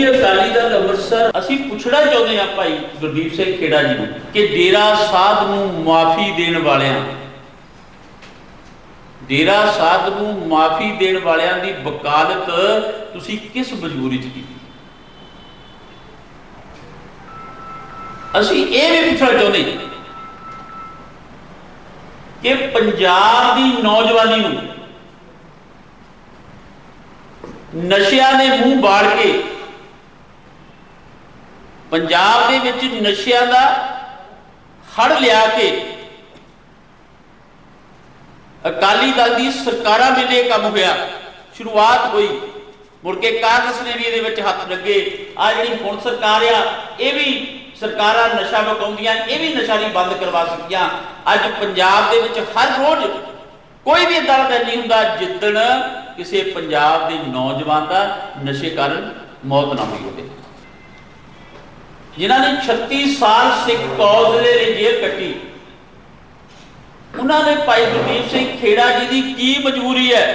ਅਕਾਲੀ ਦਲ ਅੰਮ੍ਰਿਤਸਰ, ਅਸੀਂ ਪੁੱਛਣਾ ਚਾਹੁੰਦੇ ਹਾਂ ਭਾਈ ਗੁਰਦੀਪ ਸਿੰਘ ਖੇੜਾ ਜੀ ਨੂੰ ਕਿ ਡੇਰਾ ਸਾਹਿਬ ਨੂੰ ਮਾਫੀ ਦੇਣ ਵਾਲਿਆਂ, ਡੇਰਾ ਸਾਹਿਬ ਨੂੰ ਮਾਫੀ ਦੇਣ ਵਾਲਿਆਂ ਦੀ ਵਕਾਲਤ ਤੁਸੀਂ ਕਿਸ ਮਜਬੂਰੀ 'ਚ ਕੀਤੀ? ਅਸੀਂ ਇਹ ਵੀ ਪੁੱਛਣਾ ਚਾਹੁੰਦੇ ਹਾਂ ਕਿ ਪੰਜਾਬ ਦੀ ਨੌਜਵਾਨੀ ਨੂੰ ਨਸ਼ਿਆਂ ਨੇ ਮੂੰਹ ਬਾੜ ਕੇ ਪੰਜਾਬ ਦੇ ਵਿੱਚ ਨਸ਼ਿਆਂ ਦਾ ਹੜ ਲਿਆ ਕੇ ਅਕਾਲੀ ਦਲ ਦੀ ਸਰਕਾਰਾਂ ਵੇਲੇ ਕੰਮ ਹੋਇਆ। ਸ਼ੁਰੂਆਤ ਹੋਈ। ਮੁੜ ਕੇ ਕਾਂਗਰਸ ਨੇ ਵੀ ਇਹਦੇ ਵਿੱਚ ਹੱਥ ਲੱਗੇ। ਆ ਜਿਹੜੀ ਹੁਣ ਸਰਕਾਰ ਆ, ਇਹ ਵੀ ਸਰਕਾਰਾਂ ਨਸ਼ਾ ਵਕਾਉਂਦੀਆਂ ਇਹ ਵੀ ਨਸ਼ਾ ਨਹੀਂ ਬੰਦ ਕਰਵਾ ਸਕੀਆਂ ਅੱਜ ਪੰਜਾਬ ਦੇ ਵਿੱਚ ਹਰ ਰੋਜ਼ ਕੋਈ ਵੀ ਇਦਾਂ ਦਾ ਨਹੀਂ ਹੁੰਦਾ ਜਿੱਦਣ ਕਿਸੇ ਪੰਜਾਬ ਦੇ ਨੌਜਵਾਨ ਦਾ ਨਸ਼ੇ ਕਾਰਨ ਮੌਤ ਨਾ ਹੋਈ ਹੋਵੇ। ਜਿਨ੍ਹਾਂ ਨੇ 36 ਸਾਲ ਸਿੱਖ ਕੌਜ਼ ਦੇ ਲਈ ਜੇਲ੍ਹ ਕੱਟੀ। ਉਹਨਾਂ ਨੇ ਭਾਈ ਗੁਰਦੀਪ ਸਿੰਘ ਖੇੜਾ ਜੀ ਦੀ ਕੀ ਮਜਬੂਰੀ ਹੈ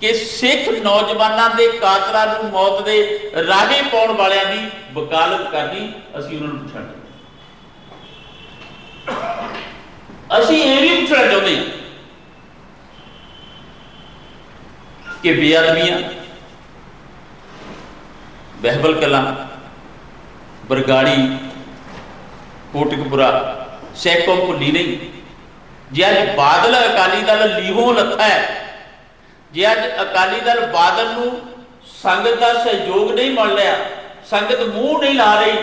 ਕਿ ਸਿੱਖ ਨੌਜਵਾਨਾਂ ਦੇ ਕਾਤਲਾਂ ਨੂੰ ਮੌਤ ਦੇ ਰਾਹੇ ਪਾਉਣ ਵਾਲਿਆਂ ਦੀ ਵਕਾਲਤ ਕਰਨੀ ਅਸੀਂ ਉਹਨਾਂ ਨੂੰ ਪੁੱਛਣਾ ਅਸੀਂ ਇਹ ਵੀ ਪੁੱਛਣਾ ਚਾਹੁੰਦੇ ਹਾਂ ਕਿ ਬੇਅਦਬੀਆਂ, ਬਹਿਬਲ ਕਲਾਂ ਬਰਗਾੜੀ, ਕੋਟਕਪੁਰਾ ਸੈਕੋਂ ਭੁੱਲੀ ਨਹੀਂ। ਜੇ ਅੱਜ ਬਾਦਲ ਅਕਾਲੀ ਦਲ ਲੀਹੋਂ ਲੱਥਾ ਹੈ, ਜੇ ਅੱਜ ਅਕਾਲੀ ਦਲ ਬਾਦਲ ਨੂੰ ਸੰਗਤ ਦਾ ਸਹਿਯੋਗ ਨਹੀਂ ਮਿਲ ਰਿਹਾ, ਸੰਗਤ ਮੂੰਹ ਨਹੀਂ ਲਾ ਰਹੀ,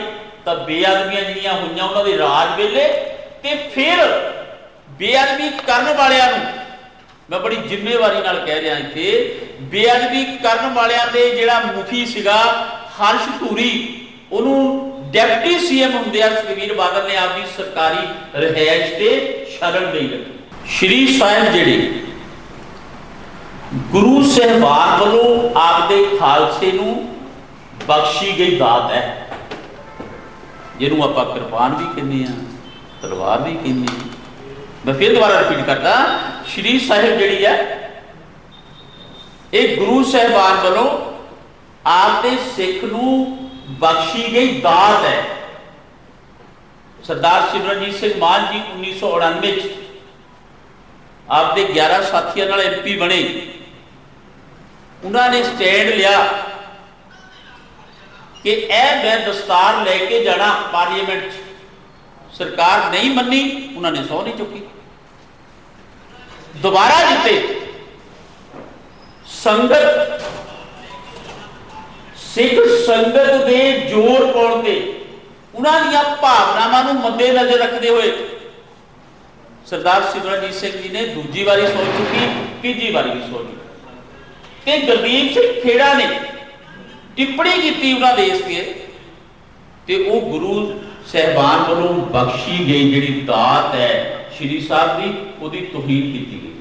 ਤਾਂ ਬੇਅਦਬੀਆਂ ਜਿਹੜੀਆਂ ਹੋਈਆਂ ਉਹਨਾਂ ਦੇ ਰਾਜ ਵੇਲੇ ਤੇ ਫਿਰ ਬੇਅਦਬੀ ਕਰਨ ਵਾਲਿਆਂ ਨੂੰ ਮੈਂ ਬੜੀ ਜ਼ਿੰਮੇਵਾਰੀ ਨਾਲ ਕਹਿ ਰਿਹਾ ਇੱਥੇ, ਬੇਅਦਬੀ ਕਰਨ ਵਾਲਿਆਂ ਦੇ ਜਿਹੜਾ ਮੁਖੀ ਸੀਗਾ ਹਰਸ਼ ਧੂਰੀ, ਉਹਨੂੰ ਡੈਪਟੀ ਸੀਐਮ ਹੁੰਦਿਆਂ ਸੁਖਵੀਰ ਬਾਦਲ ਨੇ ਆਪਦੀ ਸਰਕਾਰੀ ਰਹਿائش ਤੇ ਸ਼ਰਨ ਲਈ ਰੱਖੀ। ਸ਼੍ਰੀ ਸਾਹਿਬ ਜਿਹੜੇ ਗੁਰੂ ਸਹਿਬਾਨ ਵੱਲੋਂ ਆਪਦੇ ਖਾਲਸੇ ਨੂੰ ਬਖਸ਼ੀ ਗਈ ਦਾਤ ਹੈ, ਜਿਹਨੂੰ ਆਪਾਂ ਕਿਰਪਾਨ ਵੀ ਕਹਿੰਦੇ ਆ ਤਲਵਾਰ ਵੀ ਕਹਿੰਦੇ ਮੈਂ ਫਿਰ ਦੁਬਾਰਾ ਰਿਪੀਟ ਕਰਦਾ, ਸ਼੍ਰੀ ਸਾਹਿਬ ਜਿਹੜੀ ਹੈ, ਇਹ ਗੁਰੂ ਸਹਿਬਾਨ ਵੱਲੋਂ ਆਪਦੇ ਸਿੱਖ ਨੂੰ ਬਖਸ਼ੀ ਗਈ ਦਾਤ ਹੈ। ਸਰਦਾਰ ਸਿਮਰਨਜੀਤ ਸਿੰਘ ਮਾਨ ਜੀ 1999 ਚ ਆਪਦੇ 11 ਸਾਥੀਆਂ ਨਾਲ ਐਮਪੀ ਬਣੇ। ਉਹਨਾਂ ਨੇ ਸਟੈਂਡ ਲਿਆ ਕਿ ਇਹ ਮੈਂ ਦਸਤਾਰ ਲੈ ਕੇ ਜਾਣਾ ਪਾਰਲੀਮੈਂਟ 'ਚ। ਸਰਕਾਰ ਨਹੀਂ ਮੰਨੀ, ਉਹਨਾਂ ਨੇ ਸਹੁੰ ਨਹੀਂ ਚੁੱਕੀ। ਦੁਬਾਰਾ ਜਿੱਤੇ ਸੰਗਤ ਸਿੱਖ ਸੰਗਤ ਦੇ ਜ਼ੋਰ ਪਾਉਣ ਤੇ ਉਹਨਾਂ ਦੀਆਂ ਭਾਵਨਾਵਾਂ ਨੂੰ ਮੱਦੇ ਰੱਖਦੇ ਹੋਏ ਸਰਦਾਰ ਸਿਮਰਨਜੀਤ ਸਿੰਘ ਜੀ ਨੇ ਦੂਜੀ ਵਾਰੀ ਸੋਚ ਚੁੱਕੀ, ਤੀਜੀ ਵਾਰੀ ਵੀ ਸੋਚ ਚੁੱਕੀ। ਤੇ ਗੁਰਦੀਪ ਸਿੰਘ ਖੇੜਾ ਨੇ ਟਿੱਪਣੀ ਕੀਤੀ ਉਹਨਾਂ ਦੇ ਇਸ ਤੇ ਤੇ ਉਹ ਗੁਰੂ ਸਹਿਬਾਨ ਵੱਲੋਂ ਬਖਸ਼ੀ ਗਈ ਜਿਹੜੀ ਦਾਤ ਹੈ, ਸ਼੍ਰੀ ਸਾਹਿਬ ਦੀ, ਉਹਦੀ ਤੋਹੀਨ ਕੀਤੀ ਗਈ।